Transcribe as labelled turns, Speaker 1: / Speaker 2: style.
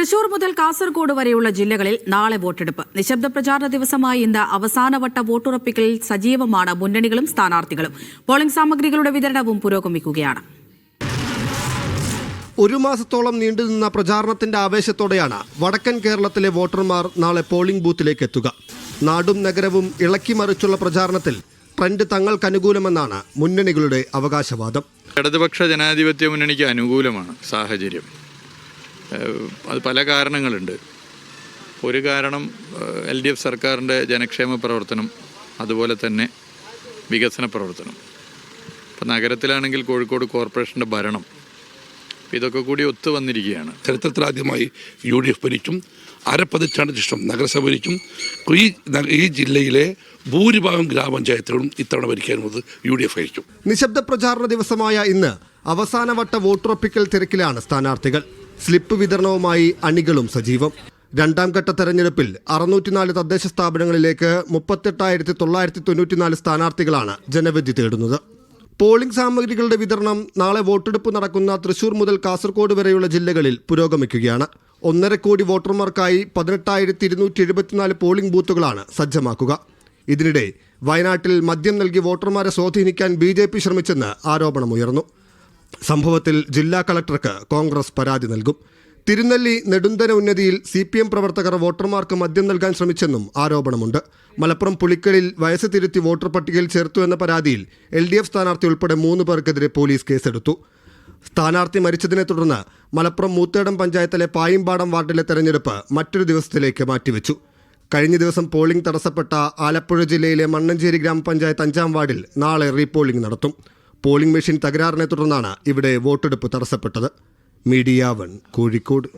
Speaker 1: തൃശൂർ മുതൽ കാസർഗോഡ് വരെയുള്ള ജില്ലകളിൽ നാളെ വോട്ടെടുപ്പ്. നിശബ്ദ പ്രചാരണ ദിവസമായ ഇന്ന് അവസാനവട്ട വോട്ടുറപ്പിക്കലിൽ സജീവമാണ് മുന്നണികളും സ്ഥാനാർത്ഥികളും. പോളിംഗ് സാമഗ്രികളുടെ വിതരണവും പുരോഗമിക്കുകയാണ്.
Speaker 2: ഒരു മാസത്തോളം നീണ്ടുനിന്ന പ്രചാരണത്തിന്റെ ആവേശത്തോടെയാണ് വടക്കൻ കേരളത്തിലെ വോട്ടർമാർ നാളെ പോളിംഗ് ബൂത്തിലേക്ക് എത്തുക. നാടും നഗരവും ഇളക്കി മറിച്ചുള്ള പ്രചാരണത്തിൽ ട്രെൻഡ് തങ്ങൾക്ക് അനുകൂലമെന്നാണ് മുന്നണികളുടെ അവകാശവാദം.
Speaker 3: ഇടതുപക്ഷ ജനാധിപത്യ മുന്നണിക്ക് അനുകൂലമാണ് സാഹചര്യം. അത് പല കാരണങ്ങളുണ്ട്. ഒരു കാരണം എൽ ഡി എഫ് സർക്കാരിന്റെ ജനക്ഷേമ പ്രവർത്തനം അതുപോലെ തന്നെ വികസന പ്രവർത്തനം. ഇപ്പം നഗരത്തിലാണെങ്കിൽ കോഴിക്കോട് കോർപ്പറേഷന്റെ ഭരണം ഇതൊക്കെ കൂടി ഒത്തു വന്നിരിക്കുകയാണ്.
Speaker 4: ചരിത്രത്തിലാദ്യമായി യു ഡി എഫ് ഭരിക്കും അരപ്പതിച്ചാണ് ശേഷം നഗരസഭ ഭരിക്കും. ഈ ഈ ജില്ലയിലെ ഭൂരിഭാഗം ഗ്രാമപഞ്ചായത്തുകളും ഇത്തവണ ഭരിക്കാനുള്ളത് യു ഡി എഫ് ആയിരിക്കും.
Speaker 2: നിശബ്ദ പ്രചാരണ ദിവസമായ ഇന്ന് അവസാനവട്ട വോട്ടുറപ്പിക്കൽ തിരക്കിലാണ് സ്ഥാനാർത്ഥികൾ. സ്ലിപ്പ് വിതരണവുമായി അണികളും സജീവം. രണ്ടാം ഘട്ട തെരഞ്ഞെടുപ്പിൽ അറുന്നൂറ്റിനാല് തദ്ദേശ സ്ഥാപനങ്ങളിലേക്ക് മുപ്പത്തെട്ടായിരത്തി തൊള്ളായിരത്തി തൊണ്ണൂറ്റിനാല് സ്ഥാനാർത്ഥികളാണ് ജനവിധി തേടുന്നത്. പോളിംഗ് സാമഗ്രികളുടെ വിതരണം നാളെ വോട്ടെടുപ്പ് നടക്കുന്ന തൃശൂർ മുതൽ കാസർഗോഡ് വരെയുള്ള ജില്ലകളിൽ പുരോഗമിക്കുകയാണ്. ഒന്നര കോടി വോട്ടർമാർക്കായി പതിനെട്ടായിരത്തി ഇരുന്നൂറ്റി എഴുപത്തിനാല് പോളിംഗ് ബൂത്തുകളാണ് സജ്ജമാക്കുക. ഇതിനിടെ വയനാട്ടിൽ മദ്യം നൽകി വോട്ടർമാരെ സ്വാധീനിക്കാൻ ബി ജെ പി ശ്രമിച്ചെന്ന് ആരോപണമുയർന്നു. സംഭവത്തിൽ ജില്ലാ കളക്ടർക്ക് കോൺഗ്രസ് പരാതി നൽകും. തിരുനെല്ലി നെടുന്തന ഉന്നതിയിൽ സി പി എം പ്രവർത്തകർ വോട്ടർമാർക്ക് മദ്യം നൽകാൻ ശ്രമിച്ചെന്നും ആരോപണമുണ്ട്. മലപ്പുറം പുളിക്കലിൽ വയസ്സ് തിരുത്തി വോട്ടർ പട്ടികയിൽ ചേർത്തു എന്ന പരാതിയിൽ എൽ ഡി എഫ് സ്ഥാനാർത്ഥി ഉൾപ്പെടെ മൂന്ന് പേർക്കെതിരെ പോലീസ് കേസെടുത്തു. സ്ഥാനാർത്ഥി മരിച്ചതിനെ തുടർന്ന് മലപ്പുറം മൂത്തേടം പഞ്ചായത്തിലെ പായിമ്പാടം വാർഡിലെ തെരഞ്ഞെടുപ്പ് മറ്റൊരു ദിവസത്തിലേക്ക് മാറ്റിവെച്ചു. കഴിഞ്ഞ ദിവസം പോളിംഗ് തടസ്സപ്പെട്ട ആലപ്പുഴ ജില്ലയിലെ മണ്ണഞ്ചേരി ഗ്രാമപഞ്ചായത്ത് അഞ്ചാം വാർഡിൽ നാളെ റീപോളിംഗ് നടത്തും. പോളിംഗ് മെഷീൻ തകരാറിനെ തുടർന്നാണ് ഇവിടെ വോട്ടെടുപ്പ് തടസ്സപ്പെട്ടത്. Media one Kozhikode.